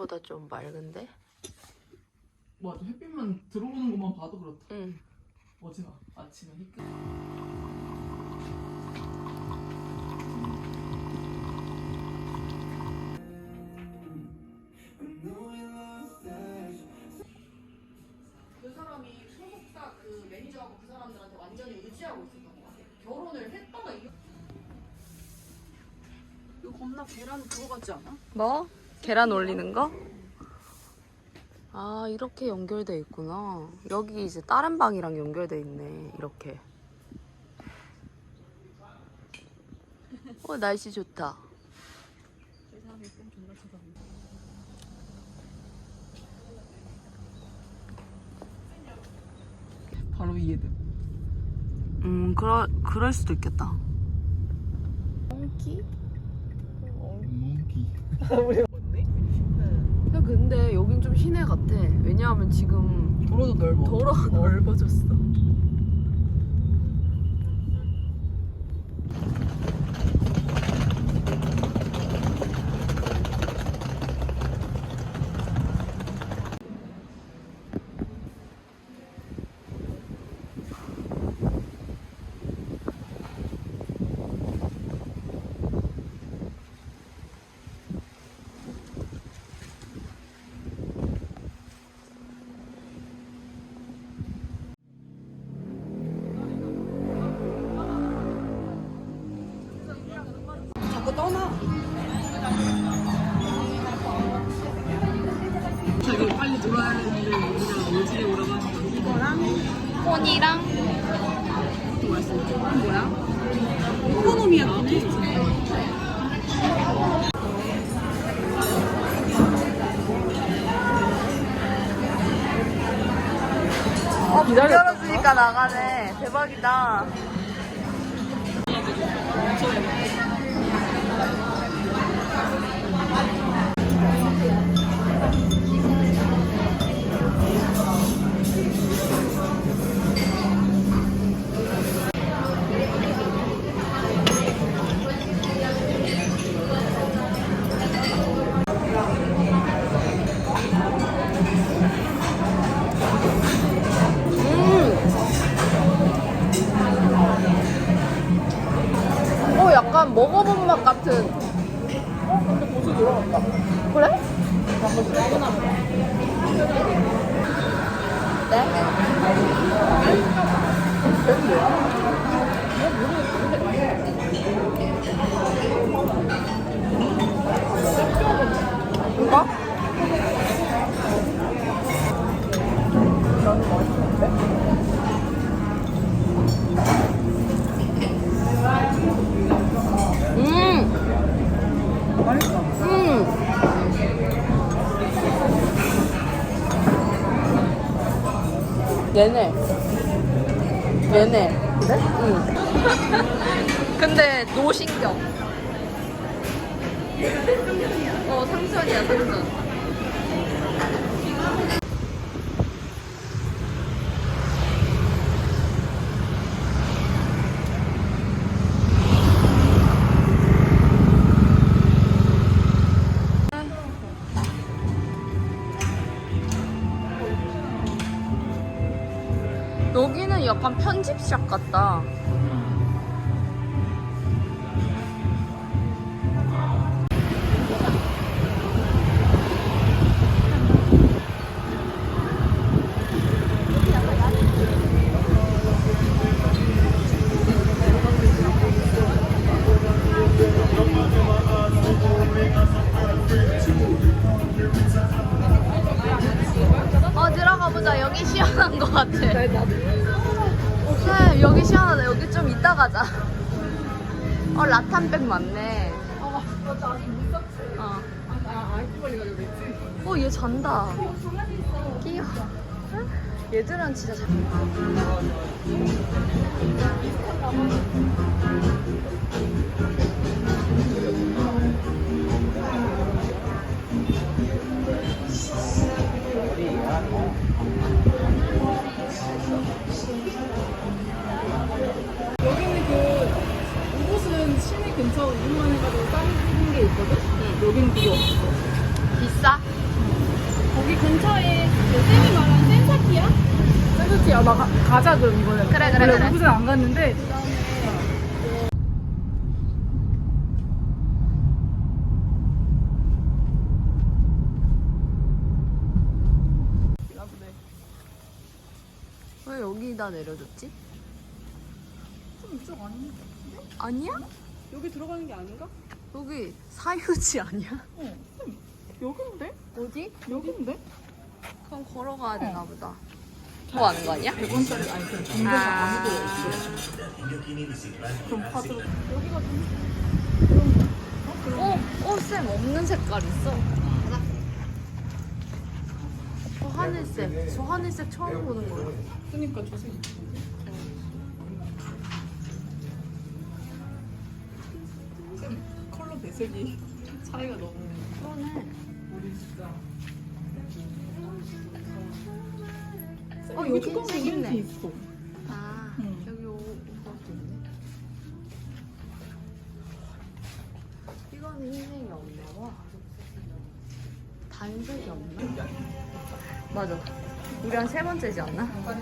어제보다 좀 맑은데? 맞아 햇빛만 들어오는 것만 봐도 그렇다 응. 어제가 아침에 햇빛 그 사람이 소속사 그 매니저하고 그 사람들한테 완전히 의지하고 있었던 것 같아. 결혼을 했다가 이 이거 겁나 계란 그거 같지 않아? 뭐? 계란 올리는 거? 아, 이렇게 연결돼 있구나. 여기 이제 다른 방이랑 연결돼 있네. 이렇게. 어, 날씨 좋다. 바로 이해돼 음, 그럴, 그럴 수도 있겠다. 몽키? 몽키 야, 근데 여긴 좀 시내 같아. 왜냐하면 지금 도로도 넓어 도로가 넓어졌어. 오코노미야끼네 어, 기다려주니까 나가네. 대박이다. 약간 먹어본 맛 같은. 어, 근데 벌써 돌아갔다. 그래? 네? 이거? 얘네. 얘네. 그래? 응. 근데 노신경. 어, 상천이야, 상천. 약간 편집샵 같다. 어 라탄백 많네. 아 맞아 아직 못 샀지. 어. 아 했지. 어, 얘 잔다. 귀여워. 얘들은 진짜 잘. 여기는 그 이곳은 시내 근처 이용만 해가지고 다른 게 있거든. 여기는 그게 없어. 근처에 그 쌤이 말한 센사티야? 센스티야 나 가, 가자 그럼 이번에 그래, 그래, 원래 그래. 오브제는 안 갔는데 왜 여기다 내려줬지? 이쪽 아닌가? 아니야? 여기 들어가는 게 아닌가? 여기 사유지 아니야? 어 쌤, 여긴데? 어디? 여긴데? 그럼 걸어가야 되나 보다. 뭐 하는 거 아니야? 100원짜리 아니 그냥 정대가 아. 아무도 없어 그럼 카드로 여기가 좀 어, 어, 쌤 없는 색깔 있어. 저 하늘색, 저 하늘색 처음 보는 거야. 그니까 조색 배색이 차이가 너무 어, 여기 여기 조금 흰색 있네. 있어 아, 응. 여기 오, 오빠도 있네. 이거는 흰색이 없나 봐. 단색이 없나? 맞아. 우리 한 세 번째지 않나? 진짜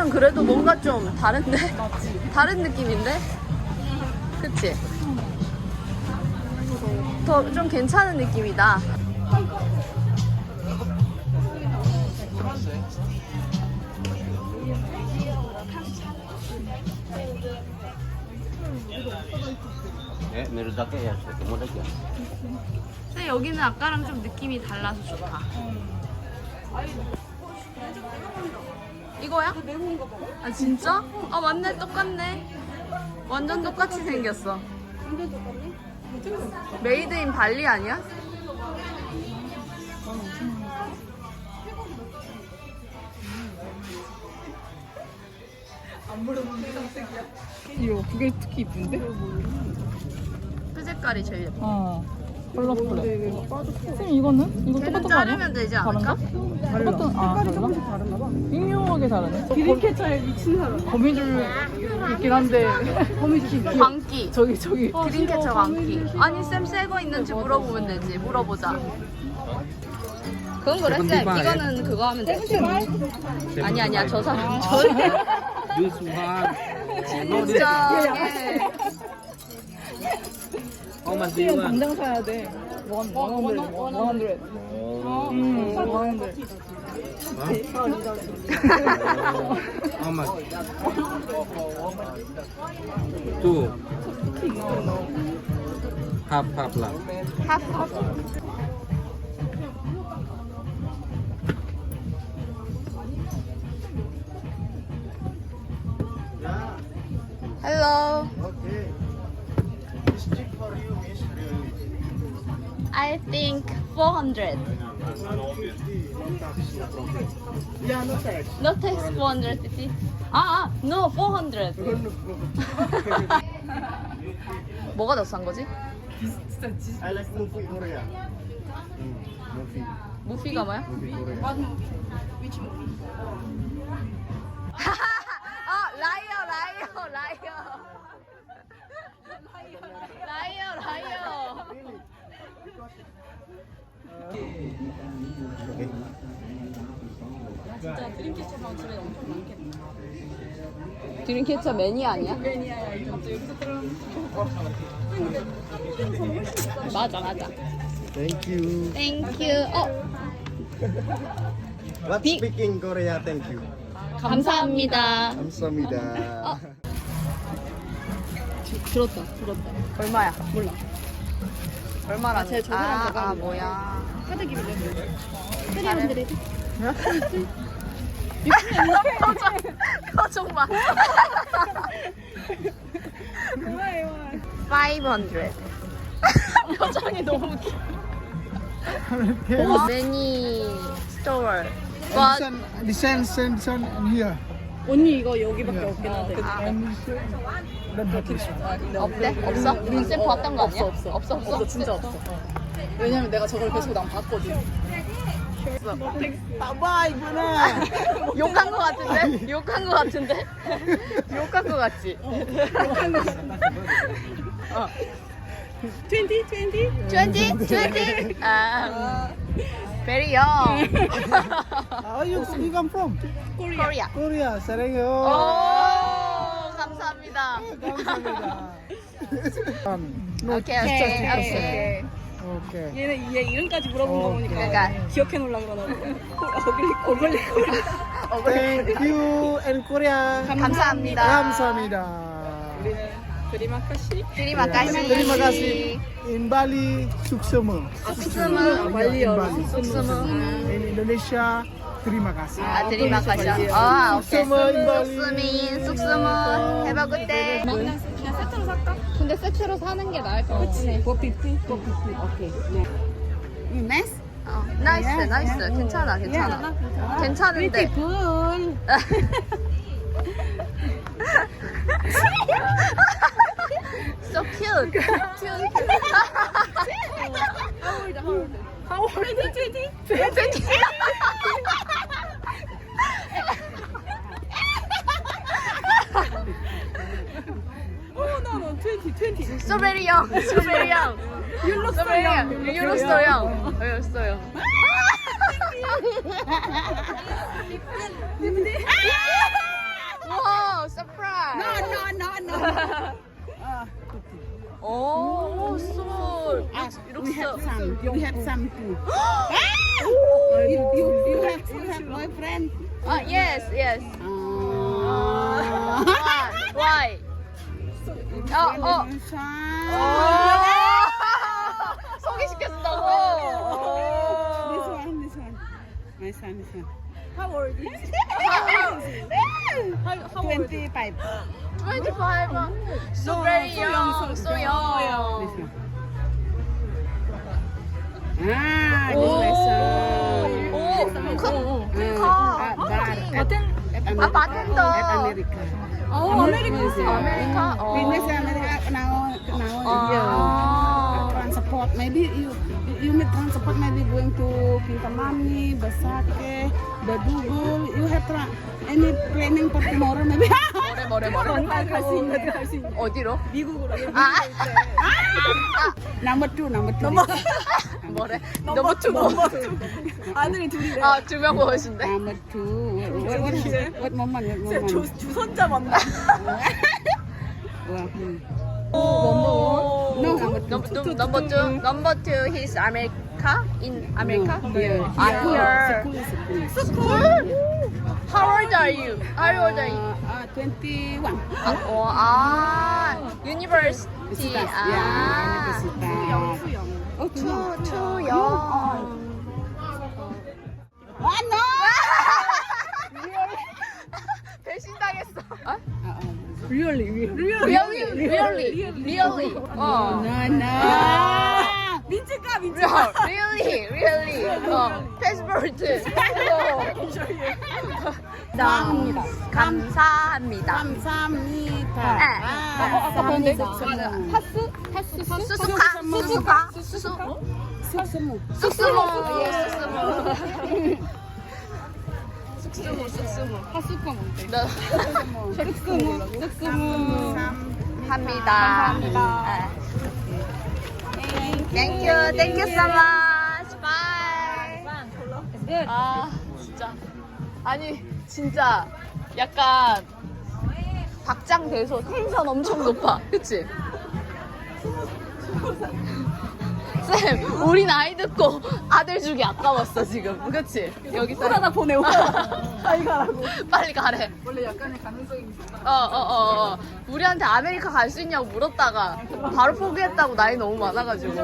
어, 여기는 그래도 뭔가 좀 다른데? 다른 느낌인데? 그치? 더 좀 괜찮은 느낌이다. Ya. 근데 여기는 아까랑 좀 느낌이 달라서 좋다. 이거야? 아 진짜? 아 맞네 똑같네. 완전 똑같이 생겼어. 메이드 인 발리 아니야? 이거 그게 특히 이쁜데? 그 색깔이 제일 예뻐. 어 컬러풀해 쌤 이거는? 이거 똑같은 거 아니야? 자르면 되지 않을까? 다른가? 똑같은 아 달라? 다른가 봐 미묘하게 다르네 드림캐쳐에 미친 사람 거미줄 있긴 한데 거미줄 광기. 저기 저기 드림캐쳐 광기. 아니 쌤 새거 있는지 물어보면 되지. 물어보자. 그건 그래 쌤. 이거는 그거 하면 되지. 아니 아니야 저 사람 저 This one. 진짜. Much do you want? 당장 사야 돼 원, 원, 원, 원, 원, 원, Oh. 음, 원, 원, How much? Two. Half, half lah. Hello. I think 400. Yeah, no tax. No tax 450. 아, 아, no 400. 뭐가 더 싼 거지? 진짜 지 I like movie Korea. Mm, movie. 무피가 뭐야? Movie Korea. 아, 라이어, 라이어, 라이어. 라이어, 라이어. 진짜 드림캐쳐가 집에 엄청 많겠다. 드림캐쳐 매니아 아니야? 매니아야 이거 여기서 들어가면 맞아, 맞아. Thank you. 땡큐. 어, What speaking Korea? Thank you. 감사합니다. 감사합니다. 들었다 들었다. 얼마야? 몰라. 얼마나? 쟤저 아, 저거 아, 하는 뭐야. 카드 기를 내. 300. 표정, 표정 봐. 500. 표정이 너무 웃겨. Many store. But This one, this one, this one, and here. 언니 이거 여기밖에 없긴 한데. And this one, then have this one. 없대? 없어? 쌤 봤던 거 아니야? 없어, 없어, 없어? 없어 진짜 없어. 왜냐면 내가 저걸 계속 난 봤거든. Bye, Buna. 욕한 거 같은데? 욕한 거 같은데? 욕한 거 같지? 어. 20, 20. 20? 20? 아, very young. How you, you come from? Korea. Korea, 오, Sarangyo. 감사합니다. 감사합니다. um, no, 오케이, 오케이, 오케이. Okay. 얘는 얘 이름까지 물어본 거 보니까 그러니까 기억해 놓으려 그러나 봐. 어글리 어글리 Thank you, and Korea. 감사합니다. 감사합니다. 드리마 카시. Terima kasih. Terima kasih. In Bali, suksema. Suksema. 빨리 열어. In Indonesia, terima kasih. 아, terima kasih. 아, 오케이. Suksema in Bali. 숙수민, 숙수문. Have a good day. 근데 세트로 사는 게 나을 것 같아. Nice. 어, 나이스, 나이스. 괜찮아, 괜찮아. 괜찮은데. so cute. cute. How old? 20, 20. 20. Young. So very young. You look so young. You look so young. You look so young. wow, surprise. No, no, no, no. Oh, so look so. Some. We have some too. you, you, you have, you have boyfriend? Ah, yes, yes. Uh, Why? Why? Oh, oh. Oh. 소개시켰다고. This one, this one. My son, this one. How old is he? How, old? 25. 25. So very young. So young. This one. Ah, this my son. 오, 큰, 큰 Uh, car. at bar, at, Maten. at 아, America. 바텐더. At America. Oh, American. 아 메리카? 어. Business America now, now 아. yeah. Transport, maybe you you need transport, maybe going to Kintamani, Basake, Badugul. You have tra- any planning for tomorrow, maybe? 뭐래, 뭐래. 갈수 있는 갈수 있는. 어디로? 미국으로. 아, number two, number two. 뭐래? 너무 투고. 아들이 둘이래. 아, 두명 보신데? Number two. What, moment? What 주, moment? 주선자 hmm. 오. No, number two. Number two, number two, number two, he's America in America. No, here. Ah, here. School. How old are you? How old are you? Uh, uh, 21. 아, 어, 아, university. Universitas. 아, Ya, universitas. Oh, too, two. too young. Oh, no! 배신당했어. 아? Uh, uh, Really, really. Really, really, really. 어. no, no. 민지가 민지가. Really, really. 어, 패스포트. 감사합니다. 감사합니다. 감사합니다. 네. 아, 어, 아까 봤는데? 감사합니다. 수수카, 수수카, 수수, 숙수무. 쑥스모, 예, 쑥스모. 쑥스모, 쑥스모. 하수코 뭔데? 나 숙수무. 숙수무. 합니다. 네. Thank you, thank you so much. Bye. 아, 진짜. 아니, 진짜 약간 박장돼서 텐션 엄청 높아. 그치? 쌤, 우리 나이 듣고 아들 주기 아까웠어 지금. 그치? 여기 쌤. 하나 보내고. 빨리 가라고. 빨리 가래. 원래 약간의 가능성이 있어. 어, 어, 어, 어. 우리한테 아메리카 갈 수 있냐고 물었다가 바로 포기했다고 나이 너무 많아가지고.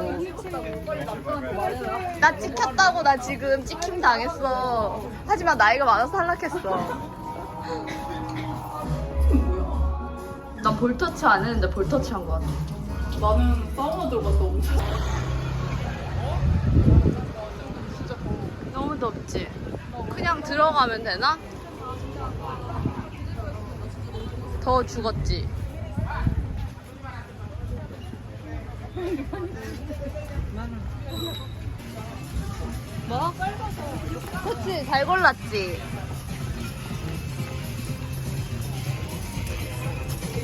나 찍혔다고 나 지금 찍힘 당했어. 하지만 나이가 많아서 탈락했어. 난 볼터치 안 했는데 볼터치 한 거 같아. 나는 사우나 들어갔다 엄청. 너무 덥지? 그냥 들어가면 되나? 더 죽었지? 뭐? 그치 잘 골랐지?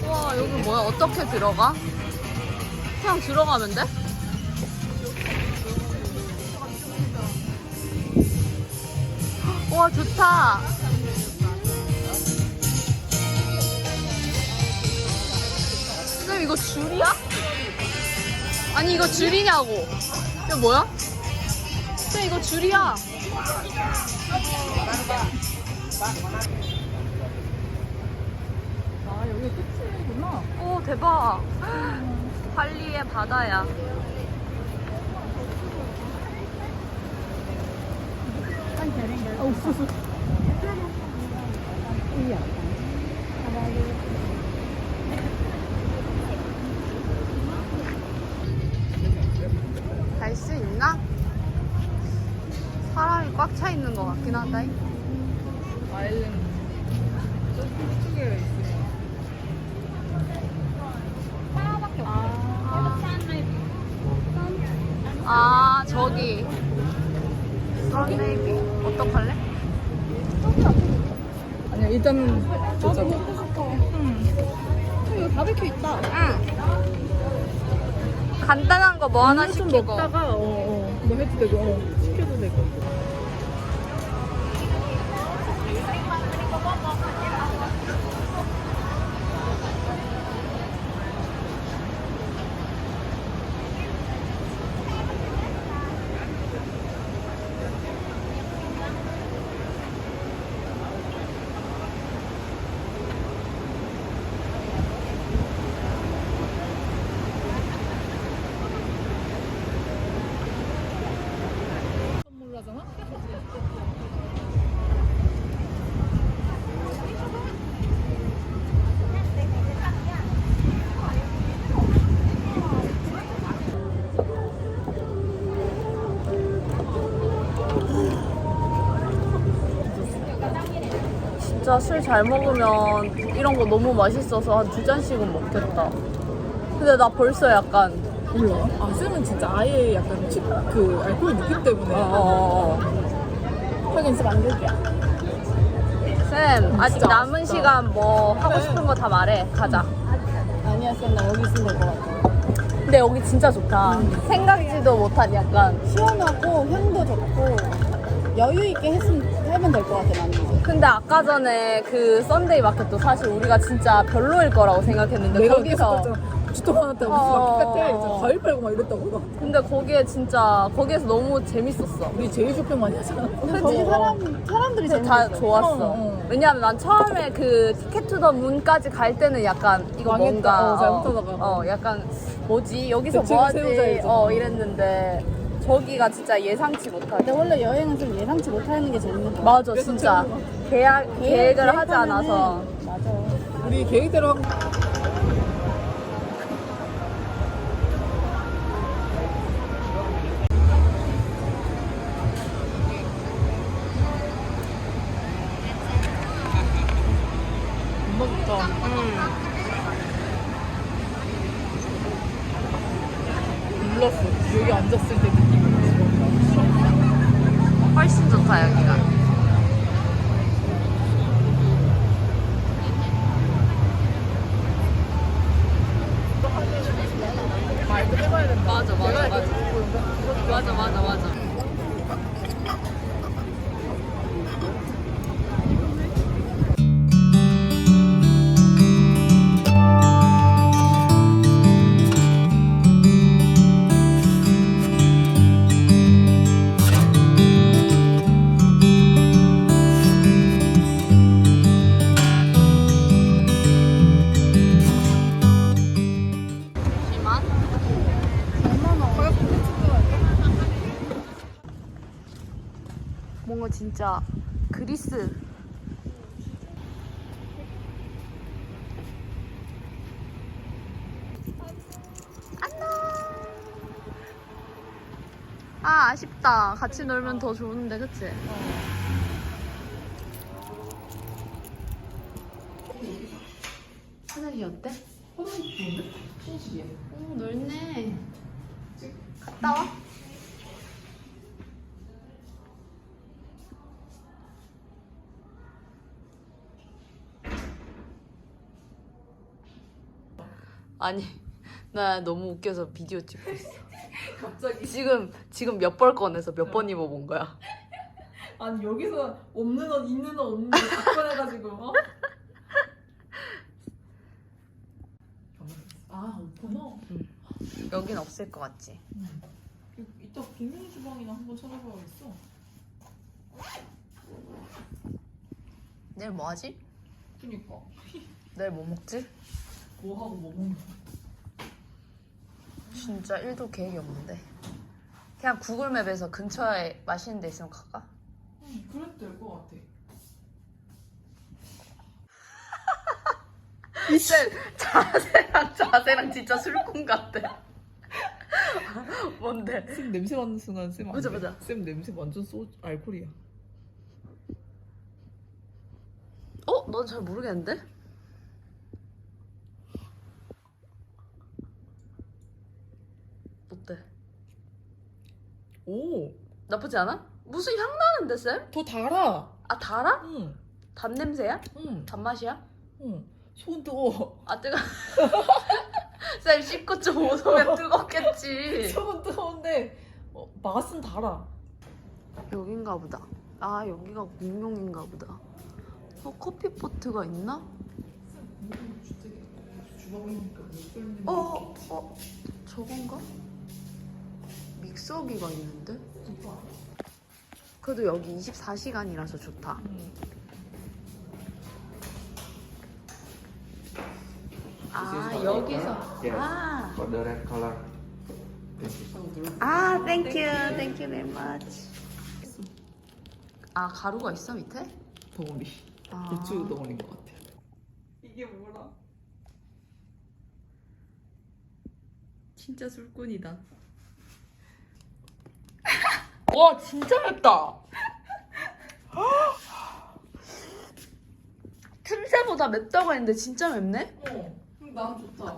와 여기 뭐야 어떻게 들어가? 그냥 들어가면 돼? 와 좋다. 쌤 이거 줄이야? 아니 이거 줄이냐고. 이거 뭐야? 쌤 이거 줄이야. 아 여기 끝이구나. 오 대박. 발리의 바다야. 갈 수 있나? 사람이 꽉 차 있는 것 같긴 하다. 아일랜드. 저 쪽에 있으면. 아 저기 썬베이비 일단은 보자고. 응 간단한 거 뭐 하나 좀 시키고. 먹다가 어, 어, 뭐 해도 되고 어, 시켜도 되고. 진짜 술 잘 먹으면 이런 거 너무 맛있어서 한 두 잔씩은 먹겠다 근데 나 벌써 약간 몰라. 아 쌤은 진짜 아예 약간 치, 그 알코올 느낌 때문에. 어어어 하긴 쌤 안될게야. 쌤 아직 진짜 남은 아쉽다. 시간 뭐 하고 그래. 싶은 거 다 말해 가자 아니야 쌤 나 여기 있으면 될것 같아. 근데 여기 진짜 좋다 생각지도 못한 약간 시원하고 향도 좋고 여유 있게 했으면 하면 될 것 같아 나는. 근데 아까 전에 그 썬데이 마켓도 사실 우리가 진짜 별로일 거라고 생각했는데 내가 거기서 계속 주도 많았다고 무슨 어, 마켓 같아. 어, 진짜 어. 과일 팔고 막 이랬다고. 근데 거기에 진짜 거기에서 너무 재밌었어 우리 제일 쇼핑 많이 하잖아. 거기 사람 사람들이 재밌어. 다 좋았어. 어, 어. 왜냐면 난 처음에 그 티켓 투 더 문까지 갈 때는 약간 이거 망했다. 뭔가 어, 잘못하다가. 어, 약간 뭐지 여기서 대책을 뭐하지 세우자 어 이러잖아. 이랬는데 저기가 진짜 예상치 못하게 근데 원래 여행은 좀 예상치 못하는 게 재밌는 거야. 맞아 진짜 계약 계획을 하지 않아서 맞아. 우리 계획대로 훨씬 좋다 여기가. 진짜 그리스. 안녕. 아 아쉽다. 같이 놀면 더 좋은데, 그치? 하늘이 어때? 화장실 좋은데? 신식이야. 오 넓네. 갔다 와. 아니 나 너무 웃겨서 비디오 찍고 있어. 갑자기. 지금 지금 몇 벌 꺼내서 몇 번 입어본 거야. 아니 여기서 없는 옷 있는 옷 없는 옷 바꿔내가지고 어? 아 없구나. 여긴 없을 것 같지. 이따 비밀 주방이나 한번 찾아봐야겠어. 내일 뭐 하지? 그니까 내일 뭐 먹지? 뭐 하고 뭐 먹는 거야? 진짜 1도 계획이 없는데. 그냥 구글맵에서 근처에 맛있는 데 있으면 갈까? 응, 그래도 될 것 같아. 쌤 자세랑 자세랑 진짜 술꾼 같아. 뭔데? 쌤 냄새 맡는 순간 쌤 맞아, 맞아. 쌤 냄새 완전 소 알코올이야. 어? 넌 잘 모르겠는데? 어때? 오, 나쁘지 않아? 무슨 향 나는데 쌤? 더 달아. 아 달아? 응, 단 냄새야? 응, 단맛이야? 응. 손 뜨거. 아 뜨거. 쌤 19.5도면 뜨겁겠지. 손은 뜨거운데 어, 맛은 달아. 여긴가 보다. 아 여기가 공룡인가 보다. 어 커피 포트가 있나? 어, 어, 저건가? 믹서기가 있는데? 그래도 여기 24시간이라서 좋다. 아, 여기서. 아, For the red color. 아, 땡큐, 땡큐 very much. 아, 가루가 있어, 밑에? 덩어리. 아. 고추 덩어리인 것 같아. 이게 뭐라? 진짜 술꾼이다. 와, 진짜 맵다! 틈새보다 맵다고 했는데 진짜 맵네? 어, 그럼 난 좋다.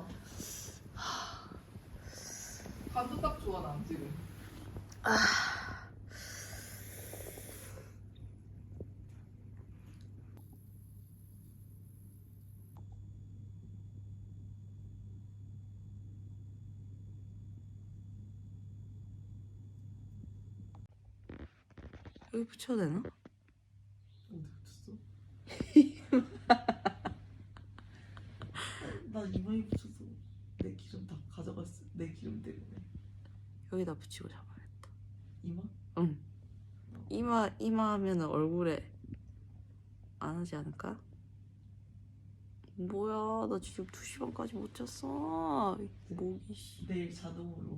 간도 딱 좋아 난 지금. 여기 붙여야 되나? 어디 붙였어? 나 이마에 붙였어. 내 기름 다 가져갔어. 내 기름 때문에. 여기다 붙이고 잡아야겠다. 이마? 응. 이마, 이마 하면 얼굴에 안 하지 않을까? 뭐야, 나 지금 2시 반까지 못 잤어. 목이, 씨. 내일 자동으로